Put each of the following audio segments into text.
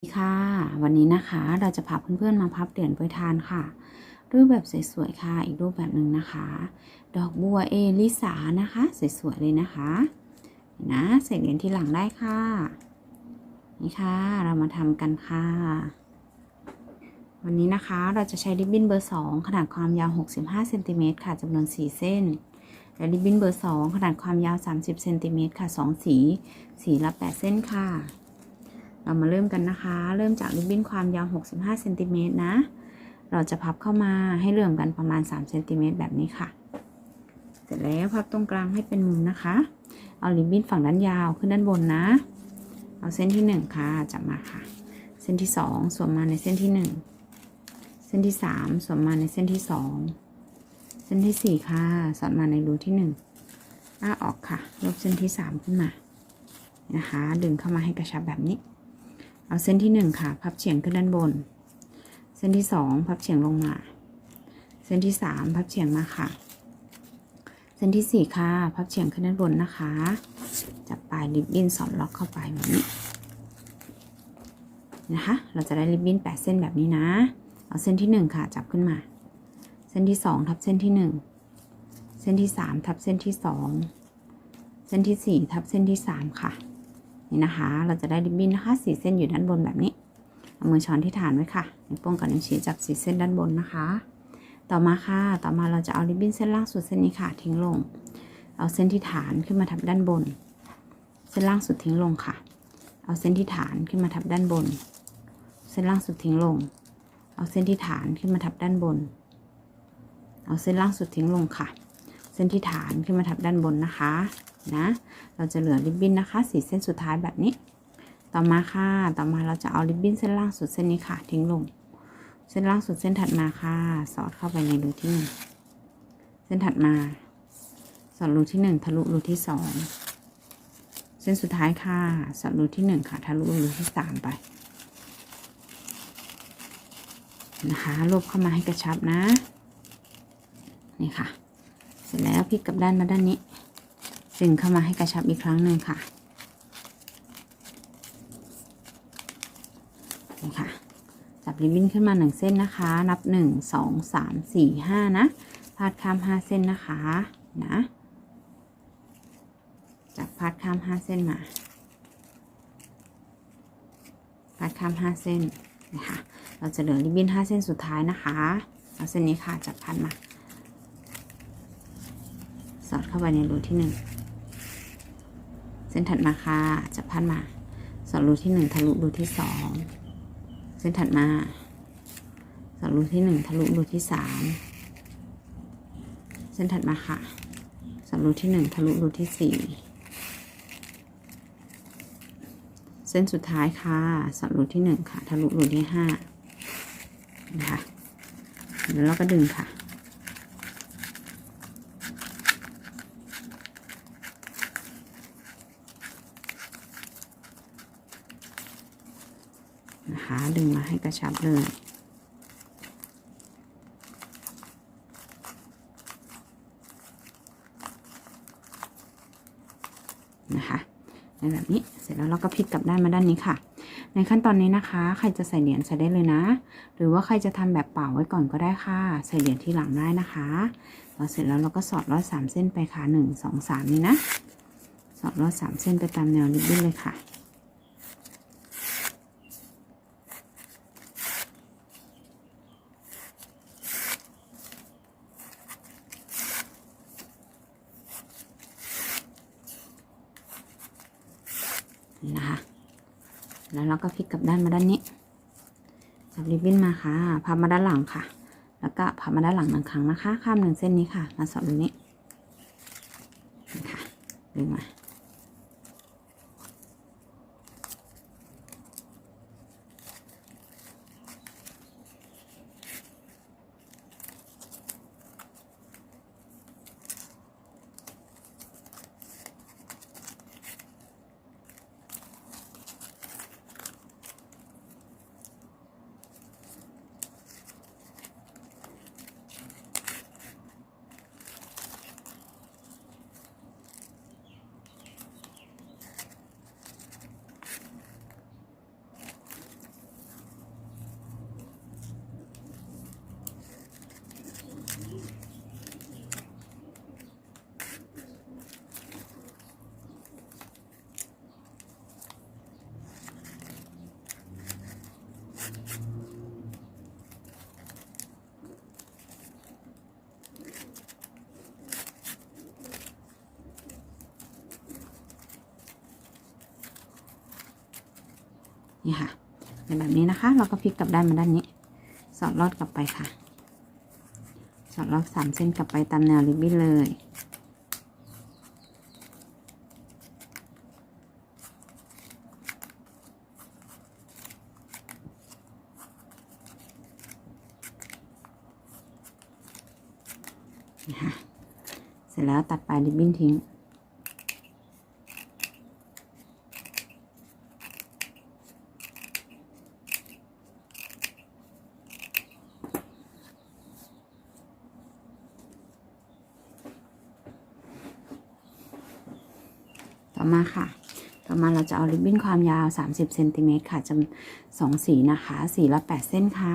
สวัสดีค่ะวันนี้นะคะเราจะพาเพื่อนๆมาพับเหรียญโปรยทานค่ะ รูปแบบสวยๆค่ะ อีกรูปแบบหนึ่งนะคะ ดอกบัวเอลิสานะคะสวยๆเลยนะคะนะใส่เหรียญที่หลังได้ค่ะนี่ค่ะเรามาทำกันค่ะ วันนี้นะคะเราจะใช้ริบบิ้นเบอร์ 2 ขนาดความยาว 65เซนติเมตรค่ะจำนวน 4 เส้นและริบบิ้นเบอร์ 2 ขนาดความยาว 30เซนติเมตรค่ะ 2 สี สีละ 8 เส้นค่ะ เรามาเริ่มกันนะคะ เริ่มจากริบบิ้นความยาว 65เซนติเมตรนะ เราจะพับเข้ามาให้เหลื่อมกันประมาณ3เซนติเมตรแบบนี้ค่ะ เสร็จแล้วพับตรงกลางให้เป็นมุมนะคะ เอาริบบิ้นฝั่งด้านยาวขึ้นด้านบนนะ เอาเส้นที่ 1 ค่ะจับมาค่ะ เส้นที่ 2 สวมมาในเส้นที่ 1 เส้นที่ 3 สวมมาในเส้นที่ 2 เส้นที่ 4 ค่ะ สอดมาในรูที่ 1อ้าออกค่ะ ลบเส้นที่ 3 ขึ้นมา นะคะ ดึงเข้ามาให้กระชับแบบนี้ เอาเส้นที่หนึ่งค่ะ พับเฉียงขึ้นด้านบน เส้นที่สองพับเฉียงลงมา เส้นที่สามพับเฉียงมาค่ะ เส้นที่สี่ค่ะ พับเฉียงขึ้นด้านบนนะคะ จับปลายริบบิ้นสอดล็อกเข้าไปแบบนี้นะคะ เราจะได้ริบบิ้นแปดเส้นแบบนี้นะ เอาเส้นที่หนึ่งค่ะ จับขึ้นมา เส้นที่สองทับเส้นที่หนึ่งเส้นที่สามทับเส้นที่สองเส้นที่สี่ทับเส้นที่สามค่ะ นี่นะคะ เราจะได้ริบบิ้นนะคะสีเส้นอยู่ด้านบนแบบนี้เอามือช้อนที่ฐานไว้ค่ะนิ้วโป้งกับนิ้วชี้จับสีเส้นด้านบนนะคะ ต่อมาค่ะ ต่อมาเราจะเอาริบบิ้นเส้นล่างสุดเส้นนี้ค่ะ ทิ้งลง เอาเส้นที่ฐานขึ้นมาทับด้านบน เส้นล่างสุดทิ้งลงค่ะ เอาเส้นที่ฐานขึ้นมาทับด้านบน เส้นล่างสุดทิ้งลง เอาเส้นที่ฐานขึ้นมาทับด้านบน เอาเส้นล่างสุดทิ้งลงค่ะ เส้นที่ฐานขึ้นมาทับด้านบนนะคะ นะ เราจะเหลือริบบิ้นนะคะสีเส้นสุดท้ายแบบนี้ ต่อมาค่ะ ต่อมาเราจะเอาริบบิ้นเส้นล่างสุดเส้นนี้ค่ะ ทิ้งลง เส้นล่างสุดเส้นถัดมาค่ะ สอดเข้าไปในรูที่หนึ่งเส้นถัดมา สอดรูที่หนึ่งทะลุรูที่สองเส้นสุดท้ายค่ะ สอดรูที่หนึ่งค่ะ ทะลุรูที่สามไปนะคะรวบเข้ามาให้กระชับนะ นี่ค่ะ เสร็จแล้วพลิกกลับด้านมาด้านนี้ ดึงเข้ามาให้กระชับอีกครั้งหนึ่งค่ะนี่ค่ะ จับริบบิ้นขึ้นมาหนึ่งเส้นนะคะ นับหนึ่งสองสามสี่ห้านะพาดข้ามห้าเส้นนะคะนะจับพาดข้ามห้าเส้นมาพาดข้ามห้าเส้นนะคะเราจะเหลือริบบิ้นห้าเส้นสุดท้ายนะคะเอาเส้นนี้ค่ะจับพันมา สอดเข้าไปในรูที่หนึ่ง เส้นถัดมาค่ะจับพันมาสอดรูที่หนึ่งทะลุรูที่สองเส้นถัดมาสอดรูที่หนึ่งทะลุรูที่สามเส้นถัดมาค่ะสอดรูที่หนึ่งทะลุรูที่สี่เส้นสุดท้ายค่ะสอดรูที่หนึ่งค่ะ ทะลุรูที่ห้านะคะแล้วเราก็ดึงค่ะ นะคะ ดึงมาให้กระชับเลยนะคะในแบบนี้เสร็จแล้วเราก็พลิกกลับด้านมาด้านนี้ค่ะ ในขั้นตอนนี้นะคะ ใครจะใส่เหรียญใส่ได้เลยนะ หรือว่าใครจะทำแบบเป่าไว้ก่อนก็ได้ค่ะ ใส่เหรียญที่หลังได้นะคะพอเสร็จแล้วเราก็สอดร้อยสามเส้นไปค่ะหนึ่งสองสามนี่นะ สอดร้อยสามเส้นไปตามแนวริบบิ้นเลยค่ะ นะคะ แล้วเราก็พลิกกลับด้านมาด้านนี้ จับริบบิ้นมาค่ะ พับมาด้านหลังค่ะ แล้วก็พับมาด้านหลังหนึ่งครั้งนะคะ ข้ามหนึ่งเส้นนี้ค่ะ มาสอดตรงนี้ค่ะดึงมา นี่ค่ะเป็นแบบนี้นะคะ เราก็พลิกกลับด้านมาด้านนี้ สอดลอดกลับไปค่ะ สอดลอดสามเส้นกลับไปตามแนวริบบิ้นเลย นะคะเสร็จแล้วตัดปลายริบบิ้นทิ้ง ต่อมาค่ะ ต่อมาเราจะเอาริบบิ้นความยาว 30เซนติเมตรค่ะจำสองสีนะคะ สีละ 8 เส้นค่ะ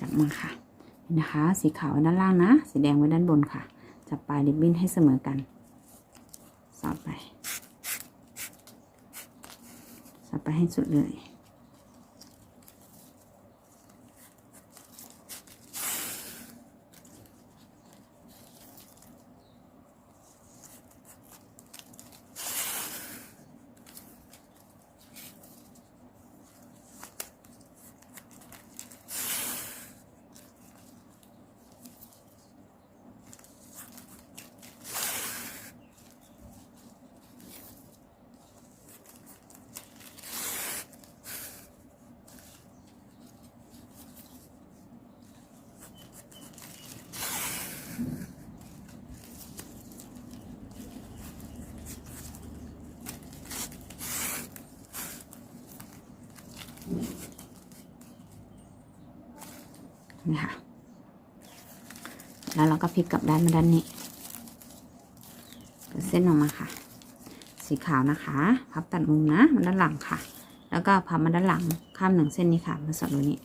จับมาค่ะ นะคะ สีขาวไว้ด้านล่างนะ สีแดงไว้ด้านบนค่ะ จับปลายริบบิ้นให้เสมอกัน สอดไป สอดไปให้สุดเลย นี่ค่ะ แล้วเราก็พลิกกลับด้านมาด้านนี้เส้นออกมาค่ะ สีขาวนะคะ พับตัดมุมนะมาด้านหลังค่ะ แล้วก็พับมาด้านหลังข้ามหนึ่งเส้นนี้ค่ะมาสอดตรงนี้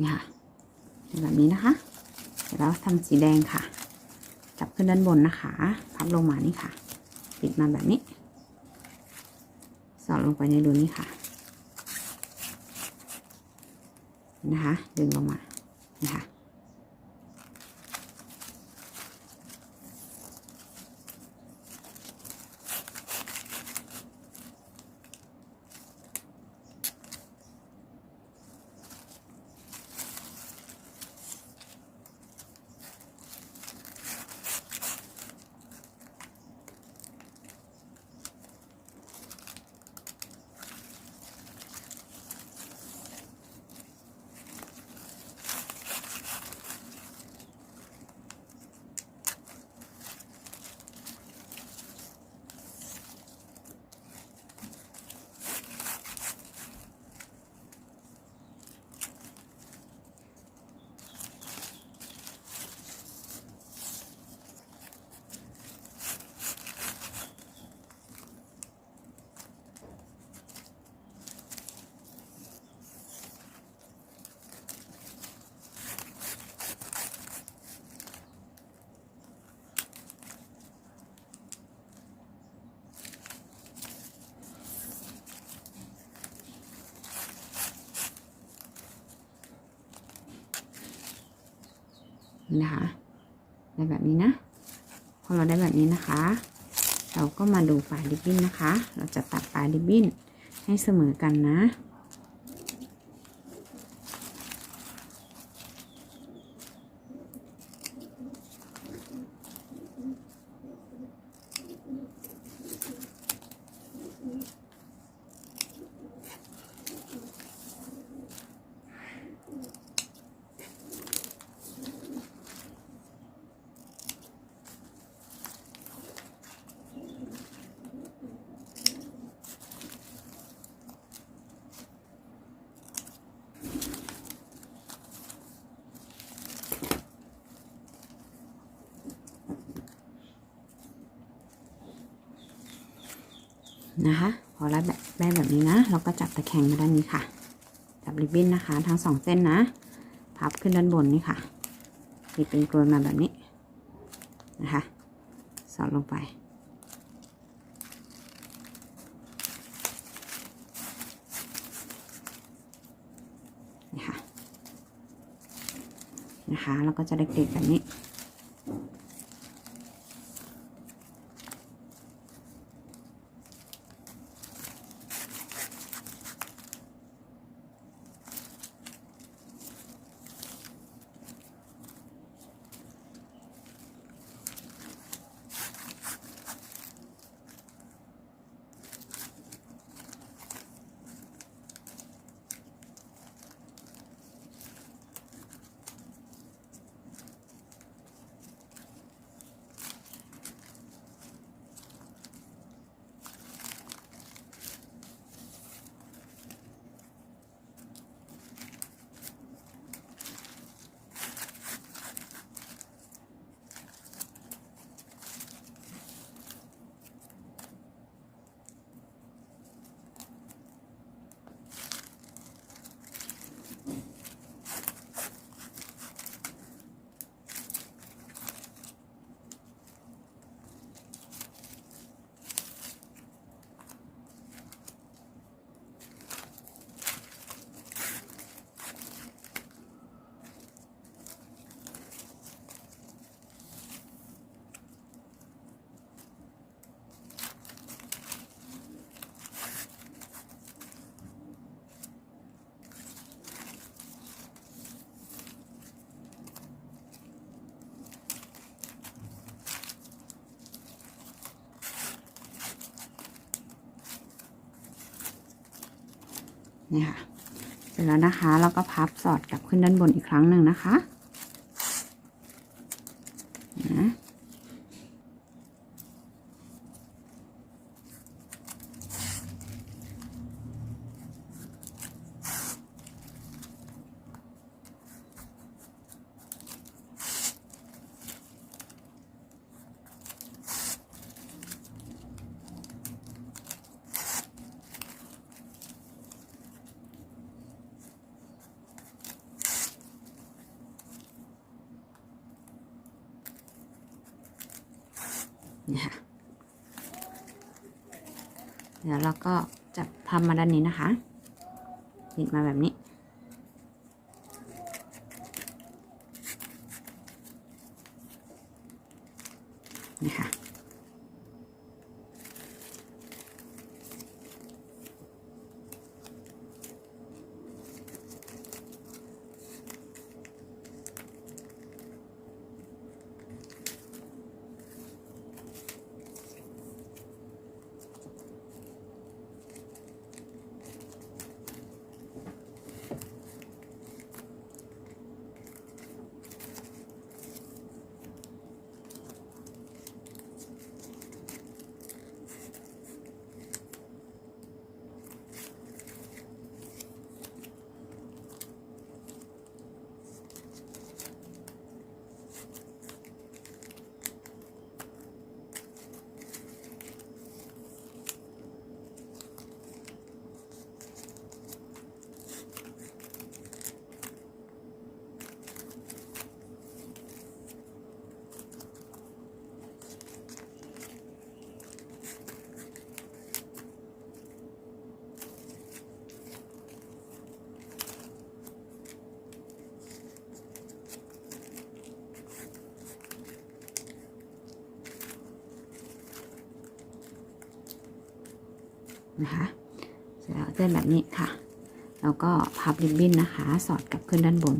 นี่ค่ะเป็นแบบนี้นะคะ เดี๋ยวเราทำสีแดงค่ะ จับขึ้นด้านบนนะคะ พับลงมานี่ค่ะ ปิดมาแบบนี้ สอดลงไปในรูนี้ค่ะ นะคะ ดึงลงมา นะคะ นะคะได้แบบนี้นะ พอเราได้แบบนี้นะคะ เราก็มาดูปลายริบบิ้นนะคะ เราจะตัดปลายริบบิ้นให้เสมอกันนะ นะคะ พอได้แบบได้แบบนี้นะ เราก็จับตะแคงมาด้านนี้ค่ะ จับริบบิ้นนะคะ ทั้งสองเส้นนะ พับขึ้นด้านบนนี่ค่ะติดเป็นกลวยมาแบบนี้นะคะ สอดลงไปนี่ค่ะนะคะ แล้วก็จะได้ติดแบบนี้ นี่ค่ะ เสร็จแล้วนะคะแล้วก็พับสอดกลับขึ้นด้านบนอีกครั้งหนึ่งนะคะนะ นี่ค่ะ เดี๋ยวเราก็จะทำมาด้านนี้นะคะบิดมาแบบนี้ นี่ค่ะ นะคะ เสร็จแล้วเส้นแบบนี้ค่ะ แล้วก็พับริบบิ้นนะคะ สอดกลับขึ้นด้านบน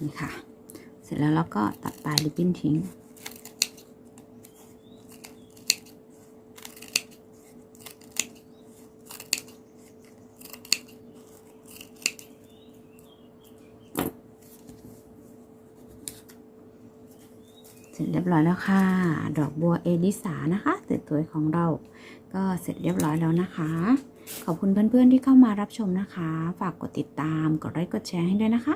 นี่ ค่ะ เสร็จแล้วเราก็ตัดปลายริบบิ้นทิ้ง เสร็จเรียบร้อยแล้วค่ะ ดอกบัวเอลิสานะคะสวยๆของเรา ก็เสร็จเรียบร้อยแล้วนะคะขอบคุณเพื่อนๆที่เข้ามารับชมนะคะ ฝากกดติดตาม กดไลค์ กดแชร์ให้ด้วยนะคะ